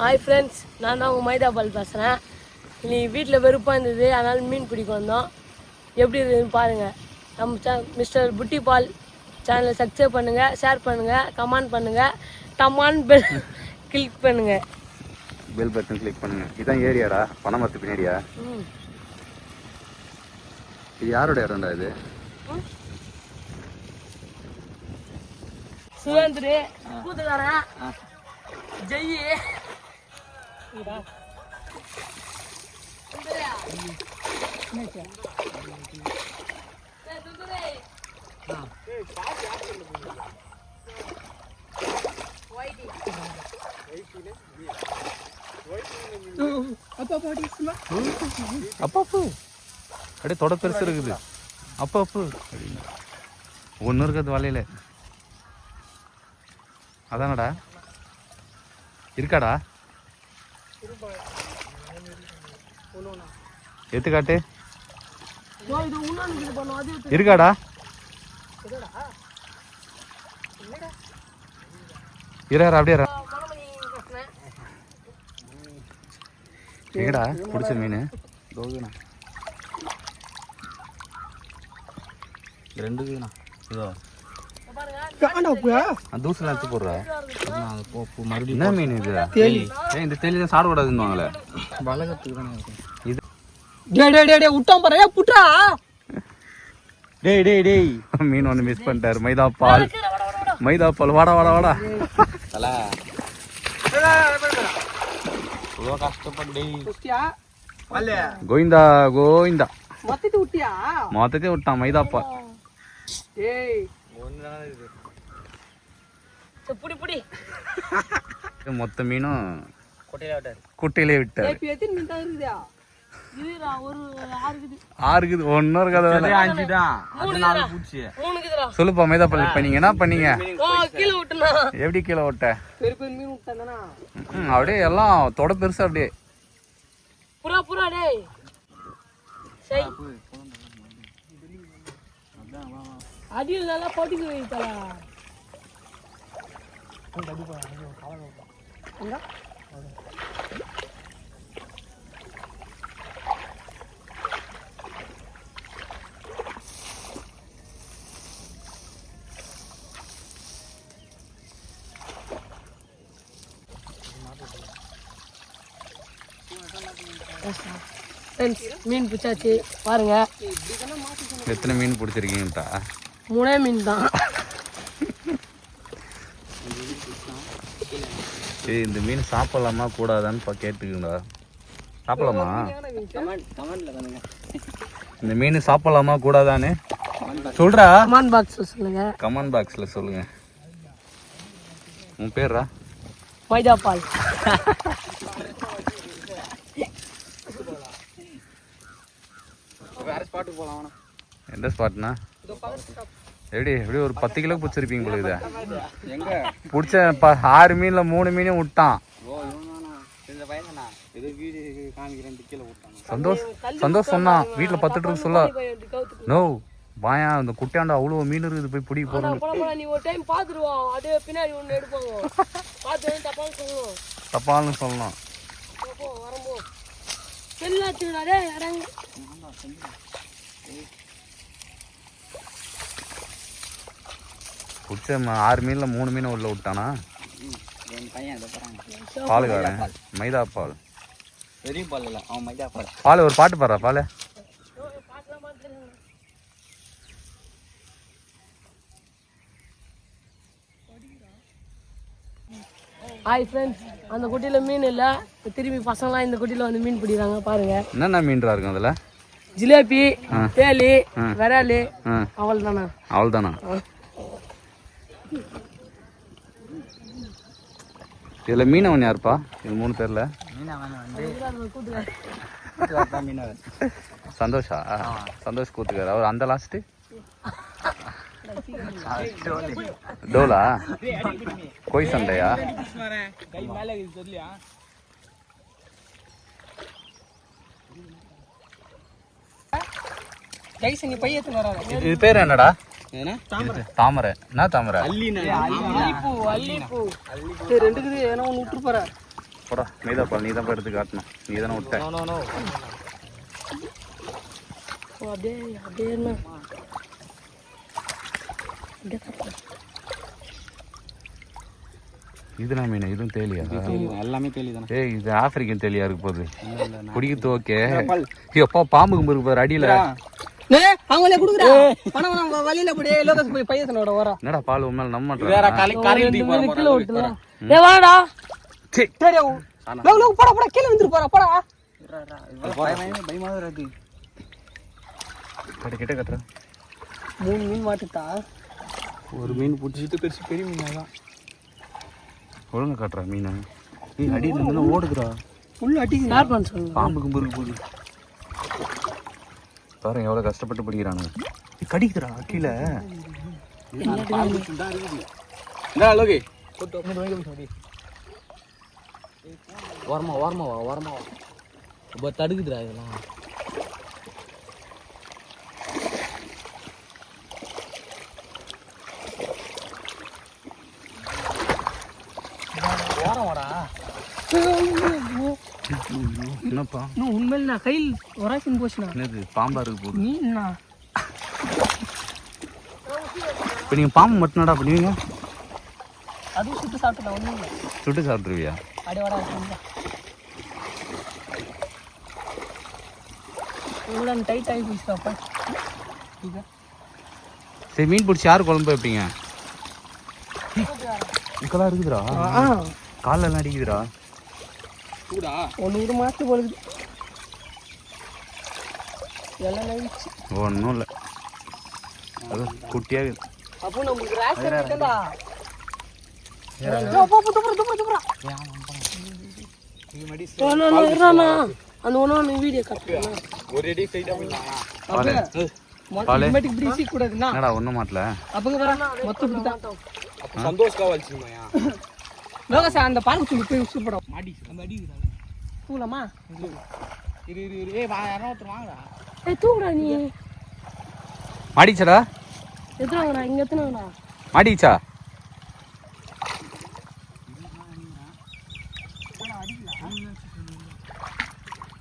Hi friends நான் தான் உங்கள் மைதாபால் பேசுகிறேன் இன்னைக்கு வீட்டில் வெறுப்பாக இருந்தது. அதனால் மீன் பிடிக்க வந்தோம். எப்படி இருக்குதுன்னு பாருங்கள் நம்ம சே மிஸ்டர் புட்டி பால் சேனலை சப்ஸ்கிரைப் பண்ணுங்கள் ஷேர் பண்ணுங்கள் கமெண்ட் பண்ணுங்கள் டமான் பெல் கிளிக் பண்ணுங்கள் பெல் பட்டன் கிளிக் பண்ணுங்க. இதான் ஏரியாடா. பணமரத்து பின்னாடியா? இது யாரோட இடம்டா இது? சுரேந்திரு கூத்துக்காரன் ஜெய். அப்பா அப்பு அப்படியே தொட பெருசு இருக்குது அப்பா ஒன்று இருக்கிறது வலையில அதானடா இருக்காடா எத்து காட்டு இருக்காடா. இறாரு அப்படியே எங்கடா? பிடிச்ச மீன். ரெண்டுக்குண்ணா இதோ. தூசெல்லாம் எடுத்து போடுறா. என்ன மீன் இது? ஏய் இந்த தேலி தான் சாப்பிடக்கூடாதுன்னுவாங்களே இது டேய் டேய் டேய் டேய் விட்டோம் பாரு. டேய் டேய் டேய். மீன் ஒன்று மிஸ் பண்ணிட்டாரு. மைதா பால். மைதா பால். வாடா வாடா வாடா. கோவிந்தா கோவிந்தா. மொத்தத்தை விட்டான் மைதா பால். டேய். சரி, புடி புடி. மொத்த மீனும் குட்டையிலே விட்டாரு. இப்ப எத்தனை மீன் தான் இருக்குதா? சொல்லுப்பா மைதா பால் இப்ப நீங்க என்ன பண்ணீங்க? ஓ கீழே விட்டுனா. எப்படி கீழே ம், அப்படியே எல்லாம் தொட பெருசு அப்படியே. புறா புறா டேய். அடியில் நல்லா பட்டுக்கு வைத்தலா ஃப்ரெண்ட்ஸ் மீன் பிடிச்சாச்சு. பாருங்க. எத்தனை மீன் பிடிச்சிருக்கீங்கட்டா மூணே மீன் தான். ஏய் இந்த மீன் சாப்பிடலாமா கூடாதான்னு பா கேட்டுக்கோடா சாப்பிடலாமா? இந்த மீன் சாப்பிடலாமா கூடாதான்னு? சொல்றா. கமான் பாக்ஸ் சொல்லுங்க. கமெண்ட் பாக்ஸ்ல சொல்லுங்க. உன் பேர்ரா? மைதா பால் எந்த ஸ்பாட்னா எப்படி எப்படி ஒரு பத்து கிலோ பிடிச்சிருப்பீங்க போல இதை? பிடிச்ச ஆறு மீன்ல மூணு மீனையும் விட்டான். சந்தோஷ் சந்தோஷ் சொன்னான் வீட்டுல பத்துட்டு இருக்கு சொல்ல. நோ வாயா அந்த குட்டியாண்டா அவ்வளோ மீன் இருக்குது போய் பிடி போட நீ ஒரு டைம் பாத்துருவோம் அதே பின்னாடி ஒண்ணு எடுப்பாங்க பார்த்து வந்து தப்பான்னு சொல்லணும். தப்பான்னு சொல்லலாம். போ, போ வரம்போ. செல்லாச்சுடா டே இறங்கு ம- ஆறு மீன்ல மூணு மீனை உள்ள விட்டானா? பாலுக்காரன். மைதா பால் பெரிய பால் இல்ல அவன் மைதா பால் பால் ஒரு பாட்டு பாடுறா பால். ஹாய் ஃப்ரெண்ட்ஸ் அந்த குட்டியில் மீன் இல்லை. திரும்பி பசங்களாம் இந்த குட்டியில் வந்து மீன் பிடிக்கிறாங்க. பாருங்க. என்னென்ன மீன்ரா இருக்கும் அதுல? ஜிலேபி தேலி. விராலு. அவள் தானே அவ்வளோதானா இதுல மீனவன் யாருப்பா? இது மூணு பேர்ல. சந்தோஷா? சந்தோஷ் கூத்துக்காரு. அவர் அந்த லாஸ்ட் டோலா? கோய் சண்டையா? இது பேர் என்னடா? தாமரை. என்ன தாமரை? ரெண்டுக்குது ஏன்னா ஒன்று விட்டுருப்பாரு போடா மைதா பால் நீ தான் எடுத்து காட்டணும் நீ தானே விட்ட நோ நோ ஓ, அப்படியே அப்படியே என்ன அப்படியே கட்டலாம். இதுனா மீன் இதுவும் தேலியா? எல்லாமே கேள்வி தானே. ஏய் இது ஆப்பிரிக்கன் தேலியா இருக்கு போகுது. குடிக்கிறது ஓகே. எப்பா பாம்புக்கு இருக்கு பாரு அடியில. அவங்களே குடுக்குறா. பணம் நம்ம வழியில போய் லோகஸ் போய் பையசனோட வரா என்னடா பால் உண்மையில நம்ப வேற காலை காரை தூக்கி போற விட்டுலாம் டேய் வாடா. போடா போடா கீழ வந்துரு போறா போடா. பயமா இருக்கு கிட்ட மூணு மீன் மாட்டுட்டா ஒரு மீன் பிடிச்சிட்டு பெருசு பெரிய மீன் தான் ஒழுங்கா காட்டுறா மீனை. ஏய் அடியில இருந்து ஓடுதுடா ஃபுல் அடி ஷேர் பண்ண பாம்புக்கு முறுக்கு போகுது. பாருங்க எவ்வளவு கஷ்டப்பட்டு பிடிக்கிறானுங்க ஏய், கடிக்குதுடா கீழே லோகி. ஓரமா ஓரமா வா ஓரமா வா. இப்போ தடுக்குதுடா இதெல்லாம். ஓரம் வாடா என்னப்பா? இன்னும் உண்மையில நான் கையில் ஒராசின் போச்சுண்ணா. என்னது பாம்பா இருக்கு போகுது மீன்ண்ணா இப்போ நீங்க பாம்பு மட்டும்டா பண்ணுவீங்க அதுவும் சுட்டு சாப்பிட்டுலாம் ஒன்றும் இல்லை. சுட்டு சாப்பிட்ருவியா அடி வாடா வச்சுருந்தா இவ்வளோ டைட் ஆகி சரி மீன் பிடிச்சி யார் குழம்பு வைப்பீங்க? இக்கெல்லாம் இருக்குதுடா. ஆ. காலில் எல்லாம் அடிக்குதுடா. கூடா. ஒன்று எல்லாம் ஒன்றும் இல்லை. அது குட்டியாக அப்போ நம்மளுக்கு இருறாண்ணா அந்த ஒன்று வீடியோ காட்டுறேன் ஒரு சைடா மாடி நம்ம அடி தூளமா இரு இரு இரு ஏய் வா யாரோ ஒருத்தர் வாங்கடா. ஏய் தூங்குடா நீ. மாடிச்சடா எத்தனாங்கடா இங்கே எத்தனாங்கடா மாடிச்சா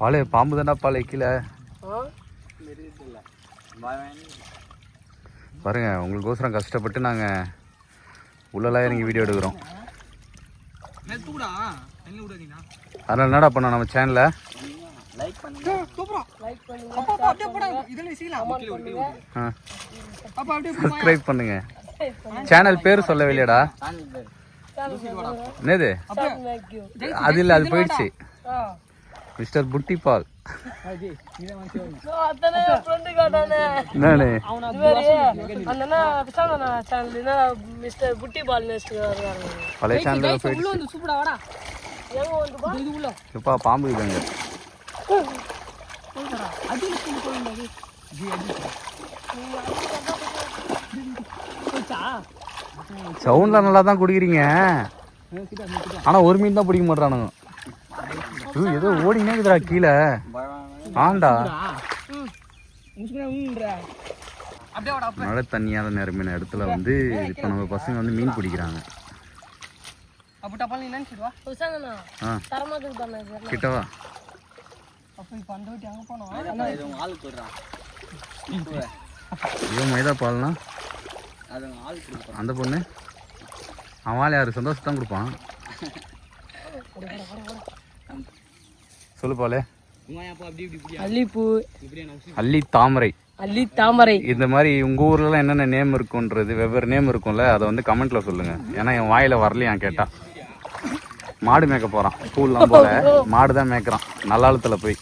பாலு பாம்பு தான்டா பாலு கீழே. பாருங்க உங்களுக்கோசரம் கஷ்டப்பட்டு நாங்கள் உள்ளலாம் இறங்கி வீடியோ எடுக்கிறோம் தூடா என்ன விடாதீங்கண்ணா அதனால என்னடா பண்ணோம் நம்ம சேனலில் லைக் பண்ணுங்க சூப்பரா லைக் பண்ணுங்க. அப்பா அப்பா, அப்படியே போடா இதெல்லாம் விசிக்கலாம் கமெண்ட் பண்ணுங்க அப்பா அப்படியே சப்ஸ்கிரைப் பண்ணுங்க சேனல் பேர் சொல்லவே இல்லையாடா என்னது அது இல்லை அது போயிடுச்சு. ஆ மிஸ்டர் புட்டி பால் பழைய சேனலில் போயிடுச்சு எப்பா பாம்பு இதுங்க சவுண்டில் நல்லா தான் குடிக்கிறீங்க. ஆனால் ஒரு மீன் தான் பிடிக்க மாட்றானுங்க. ஐயோ, ஏதோ ஓடினே இருக்குதுடா கீழே. ஆண்டா. மழை தண்ணியால் நிரம்பின இடத்துல வந்து இப்போ நம்ம பசங்க வந்து மீன் பிடிக்கிறாங்க. அப்போ டப்பால் பண்ண கிட்டவா இப்போ அந்த வீட்டு அங்கே போனோம் ஆள் போடுறான் ஐயோ மைதா பால்னா அது ஆள் கொடுக்குறான் அந்த பொண்ணு அவன் ஆள் யாரு சந்தோஷம் தான் கொடுப்பான் சொல்லு பாலே அல்லிப்பூ அள்ளி தாமரை அல்லி தாமரை இந்த மாதிரி உங்க ஊர்லலாம் என்னென்ன நேம் இருக்குன்றது வெவ்வேறு நேம் இருக்கும்ல அதை வந்து கமெண்ட்ல சொல்லுங்க. ஏன்னா என் வாயில வரலையான் கேட்டா. மாடு மேய்க்க போறான். ஸ்கூல்லாம் போல மாடு தான் மேய்க்கிறான். நல்லாளத்துல போய்.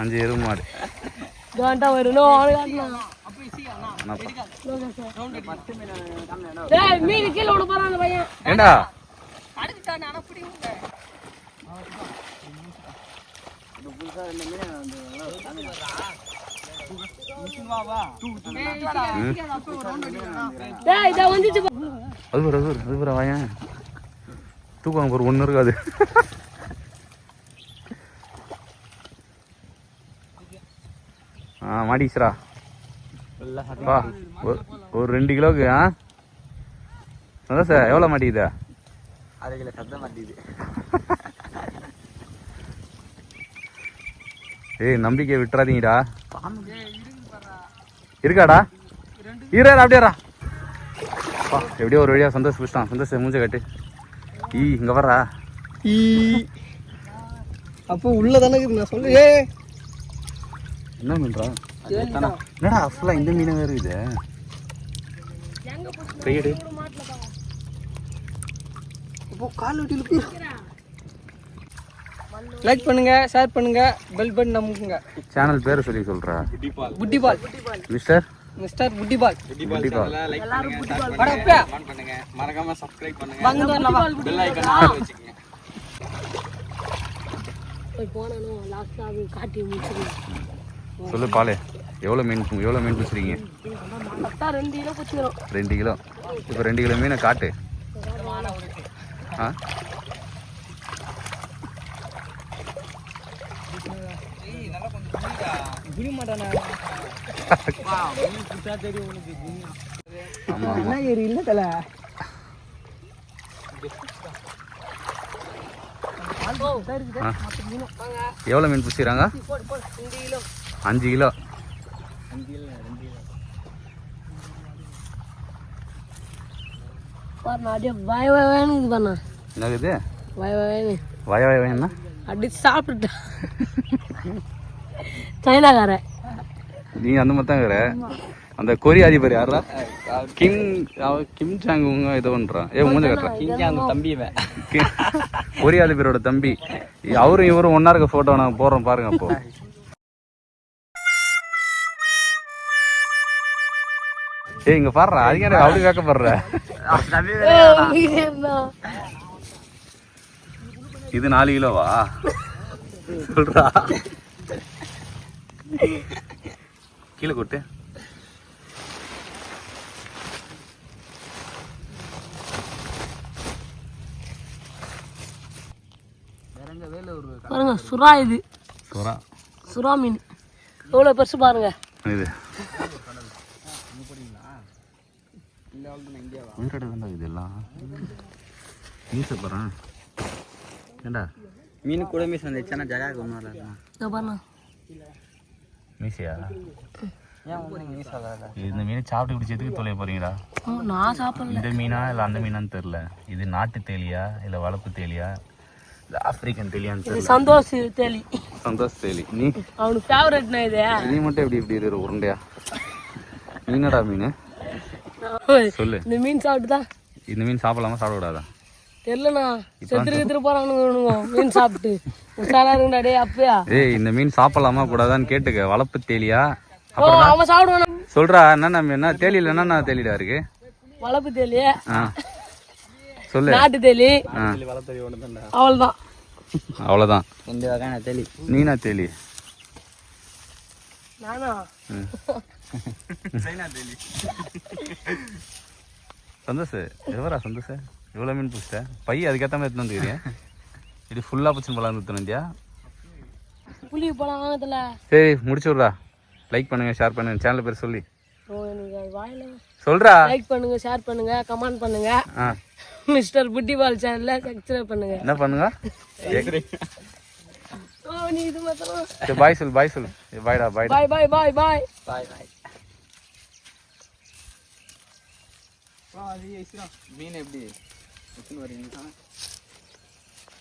அஞ்சு எருவு மாடு. ஏண்டா? புதுசாக அது ஒரு அது ஒரு அது ஒரு வாயன் தூக்கம் ஒரு ஒன்று இருக்காது ஆ மாடிச்சுரா வா ஒரு- ரெண்டு கிலோக்கு ஆ அதான் சார் எவ்வளோ மாட்டிக்குது அரை கிலோ சத்தம் மாட்டிக்குது. ஏய் நம்பிக்கை விட்டுறாதீங்கடா. இருக்காடா? ஈரா அப்படியேடா அப்பா, எப்படியோ ஒரு வழியா சந்தோஷ் பிடிச்சிட்டான். சந்தோஷ் மூஞ்ச கட்டு. ஈ இங்க வர்றா. ஈ. அப்போ உள்ள தானே நான் சொல்லு. ஏ என்ன மீன்டா என்னடா ஃபுல்லா இந்த மீன் வேற இது கையடு அப்போ கால் வெட்டிலுக்கு லைக் பண்ணுங்க ஷேர் பண்ணுங்க பெல் பட்டன் அமுக்குங்க சேனல் பேரை சொல்லி சொல்றா. புட்டி பால் மிஸ்டர் மிஸ்டர் புட்டி பால் கண்டிப்பா அட அப்பா பண்ணுங்க மறக்காம சப்ஸ்கிரைப் பண்ணுங்க. வாங்க வரலாம் பெல் ஐக்கான் வச்சுக்கோங்க. போய் போனாலும் லாஸ்ட்டாக அது காட்டி முடிச்சிருக்கேன் சொல்லு பாலே எவ்வளோ மீன் எவ்வளோ மீன் பிடிச்சிருக்கீங்க? கரெக்டாக ரெண்டு கிலோ பிடிச்சிக்கிறோம். ரெண்டு கிலோ. இப்போ ரெண்டு கிலோ மீனை காட்டு. ஆ புரிய மாட்டானா ஆமாம் என்ன ஏரி இல்ல தல ஆ எவ்வளோ மீன் பிடிச்சிக்கிறாங்க? அஞ்சு கிலோ. என்னது வய வயன்னு. வய வய வயன்னா? அடிச்சு சாப்பிட்டுட்டேன் சைனாக்காரன் நீ அந்த மாதிரி தான் அந்த கொரிய அதிபர் யாரா கிம் அவ கிம் சாங் உங்க ஏதோ பண்றான் ஏ மூஞ்ச கட்டுறான் தம்பி கொரிய அதிபரோட தம்பி. அவரும் இவரும் ஒன்னா இருக்க போட்டோ நான் போடுறோம் பாருங்க அப்போ. ஏய் இங்க பாடுறா அதுக்கு அப்படி கேட்கப்படுற. இது நாலு கிலோவா? சொல்றா. கீழே கொட்டு. பாருங்க சுறா இது. சோறா. சுறா மீன். எவ்வளோ பெருசு பாருங்க. இது. உயிரோட இதெல்லாம் போகிறேன் ஏண்டா மீன் கூட மீஸ் ஒன்றும் பாருங்க மீசையா? ஏன் ஒன்றும் ஆகாத இந்த மீன் சாப்பிட்டு பிடிச்சதுக்கு தொலைய போறீங்களா? நான் சாப்பிடல. இந்த மீனா இல்லை அந்த மீனான்னு தெரில இது நாட்டு தேலியா இல்லை வளர்ப்பு தேலியா? இல்லை ஆப்பிரிக்கன் தேலியான்னு இது தெரியல. சந்தோஷ் தேலி. சந்தோஷ் தேலி. நீ? அவனுக்கு ஃபேவரட்னா இது? நீ மட்டும் எப்படி இப்படி இருக்கிற உருண்டையா? மீனடா மீன். சொல்லு. இந்த மீன் சாப்பிட்டு தான் இந்த மீன் சாப்பிடலாமா சாப்பிடக்கூடாதா? தெரியலண்ணா. செத்துரு செத்துரு போறானுங்க மீன் சாப்பிட்டு. உஷாரா இருக்குடா டேய் அப்பயா. ஏய் இந்த மீன் சாப்பிடலாமா கூடாதான்னு கேட்டுக்க. வளர்ப்பு தேலியா? ஓ அவன் சாப்பிடுவானா? சொல்றா மீன்? என்ன தேலியில் என்னென்ன தேலிடா இருக்கு? வளர்ப்பு தேலி ஆ. சொல்லு. நாட்டு தேலி. அவ்வளோதான் அவ்வளோதான் ரெண்டு வகையான தெளி நீனா தேலி. நானா. சந்தோஷ் எவரா சந்தோஷ்? எவ்வளோ மீன் பிடிச்சிட்ட? பை அதுக்கேற்ற மாதிரி எடுத்துன்னு வந்துக்கிறீங்க இது ஃபுல்லாக பிடிச்சின்னு போலாம் எடுத்துன்னு புளி பழம் வாங்கத்துல சரி முடிச்சு விட்றா. லைக் பண்ணுங்க ஷேர் பண்ணுங்க. சேனல் பேர் சொல்லி. சொல்றா. லைக் பண்ணுங்க ஷேர் பண்ணுங்க கமெண்ட் பண்ணுங்க. ஆ. மிஸ்டர் புட்டிபால் சேனல்ல சப்ஸ்கிரைப் பண்ணுங்க. என்ன பண்ணுங்க? ஓ நீ இது சரி பாய் சொல் பாய் சொல் பாய்டா பாய்டா பாய் பாய் பாய் பாய் பாய் பாய் மீன் எப்படி? எடுத்துன்னு வரீங்க